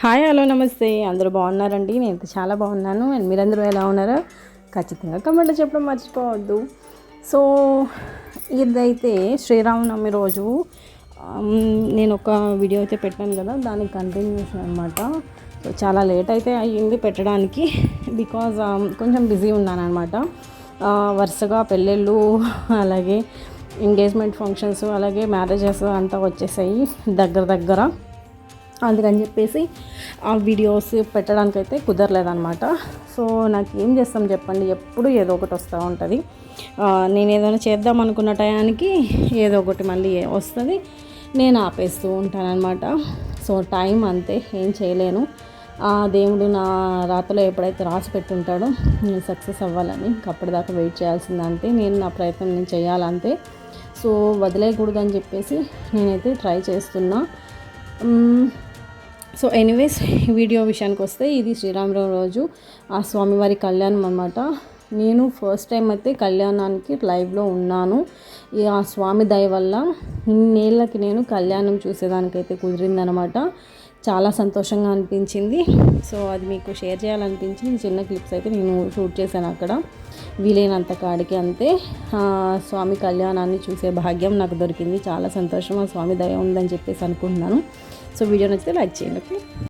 Hi hello నమస్తే. అందరూ బాగున్నారండి? నేను చాలా బాగున్నాను. అండ్ మీరందరూ ఎలా ఉన్నారో ఖచ్చితంగా కమెంట్లో చెప్పడం మర్చిపోవద్దు. సో ఇదైతే శ్రీరామనవమి రోజు. నేను ఒక వీడియో అయితే పెట్టాను కదా దానికి కంటిన్యూషన్ అనమాట సో చాలా లేట్ అయితే అయ్యింది పెట్టడానికి బికాజ్ కొంచెం బిజీ ఉన్నాను అనమాట వరుసగా పెళ్ళిళ్ళు అలాగే ఎంగేజ్మెంట్ ఫంక్షన్స్ అలాగే మ్యారేజెస్ అంతా వచ్చేసాయి దగ్గర దగ్గర. అందుకని చెప్పేసి ఆ వీడియోస్ పెట్టడానికైతే కుదరలేదనమాట సో నాకు ఏం చేస్తాం చెప్పండి ఎప్పుడు ఏదో ఒకటి వస్తూ ఉంటుంది. నేను ఏదైనా చేద్దాం అనుకున్న టయానికి ఏదో ఒకటి మళ్ళీ వస్తుంది. నేను ఆపేస్తూ ఉంటానన్నమాట. సో టైం అంతే ఏం చేయలేను. ఆ దేవుడు నా రాతలో ఎప్పుడైతే రాసి పెట్టుంటాడో నేను సక్సెస్ అవ్వాలని ఇంక అప్పటిదాకా వెయిట్ చేయాల్సిందంతే. నేను నా ప్రయత్నం నేను చేయాలంతే. సో వదిలేయకూడదు అని చెప్పేసి నేనైతే ట్రై చేస్తున్నా. సో ఎనీవేస్ వీడియో విషయానికి వస్తే ఇది శ్రీరామరావు రోజు ఆ స్వామివారి కళ్యాణం అనమాట నేను ఫస్ట్ టైం అయితే కళ్యాణానికి లైవ్లో ఉన్నాను. ఈ ఆ స్వామి దయ వల్ల ఇన్నేళ్ళకి నేను కళ్యాణం చూసేదానికైతే కుదిరిందనమాట చాలా సంతోషంగా అనిపించింది. సో అది మీకు షేర్ చేయాలనిపించింది. చిన్న క్లిప్స్ అయితే నేను షూట్ చేశాను అక్కడ. వీలైనంత కాడికి అంతే. స్వామి కళ్యాణాన్ని చూసే భాగ్యం నాకు దొరికింది. చాలా సంతోషం. ఆ స్వామి దయ ఉందని చెప్పేసి అనుకుంటున్నాను. సో వీడియో నచ్చితే లైక్ చేయండి ఓకే?